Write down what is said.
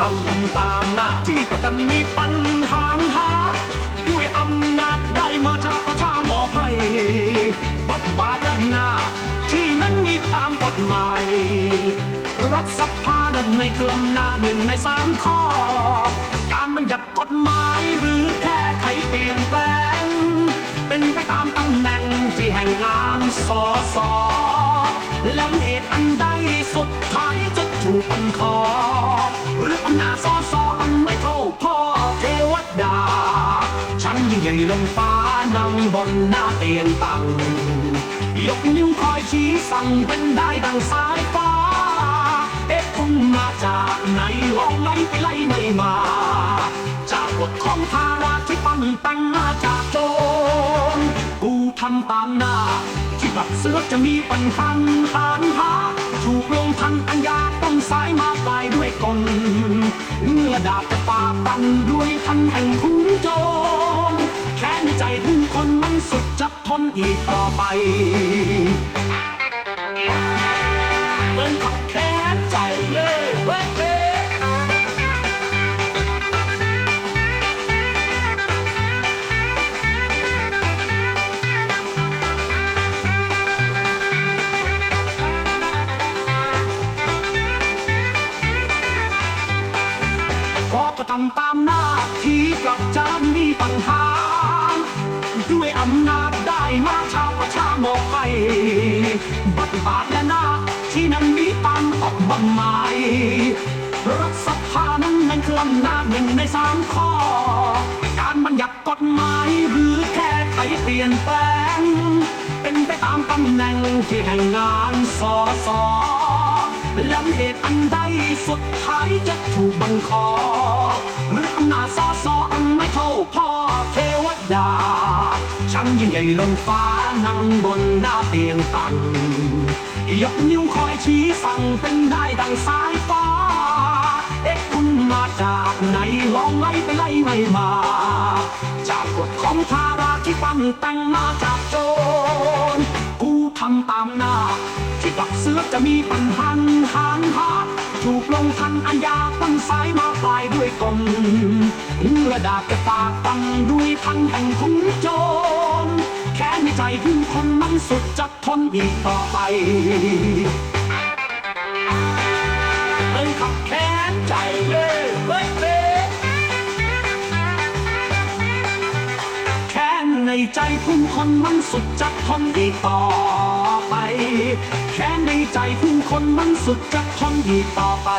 ทำตามหน้าที่ก็จะมีปัญหาหาด้วยอำนาจได้มาจากประชาหมอให้บทบาทหน้าที่นั้นมีตามกฎหมายรัฐสภาดันในเครื่องหน้าหนึ่งในสามข้อ การบัญญัติกฎหมายหรือแก้ไขเปลี่ยนแปลง เป็นไปตามตำแหน่งที่แห่งงานสอสอและเหตุอันใดสุดท้ายจะถูกบันคอ หรืออำนาจสอสออันไม่เท่าพ่อเทวดา ฉันยิ่งใหญ่ลงฟ้านั่งบนหน้าเตียงตัง ยกนิ้วคอยชี้สั่งเป็นได้ดังสายฟ้า เอ๊ะคงมาจากไหนลองไล่ไปไล่ไม่มา จากบทของทาราที่ปั้นตั้งมาจากโจรกูทำตามหน้า ที่บักเสือจะมีปัญหาหานหาถูกลงทันอัญญาต้องสายมาปลายด้วยกล เมื่อดาบจะปาปันด้วยทันแห่งขุนโจรแค้นในใจทุกคนมันสุดจะทนอีกต่อไป ก็ทำตามหน้าที่กลับจะมีปัญหา ด้วยอำนาจได้มาชาวประชามองไปบทบาทและหน้าที่นั้นมีตามออกบังหมายรัฐสภานั้นนั้นคืออำนาจหนึ่งในสามข้อ การบัญญัติกฎหมายหรือแค่ไขเปลี่ยนแปลง เป็นไปตามตำแหน่งที่แห่งงานสอสอ และเหตุอันใดสุดท้ายจะถูกบังคอหรืออำนาจสอสออันไม่เท่าพ่อเทวดาฉันยิ่งใหญ่ล้นฟ้านั่งบนหน้าเตียงตันยกนิ้วคอยชี้สั่งเป็นได้ดังสายฟ้า เอ๊ะคุณมาจากไหนลองไล่ไปไล่ไม่มา จากกฎของทาราที่ปั้นแต่งมาจากโจรกูทำตามหน้า สือจะมีปัญหาหางหาถูกลงทันอัญญาตั้งสายมาปลายด้วยกลเมื่อดาบจะปากตั้งด้วยทันแห่งขุนโจรแค้นในใจผู้คนมันสุดจะทนอีกต่อไปเอ้ยขับแค้นใจเลยเว้ยเว้ยแค้นในใจผู้คนมันสุดจะทนอีกต่อ ไป แค้นในใจผู้คนมันสุดจะทนอีกต่อไป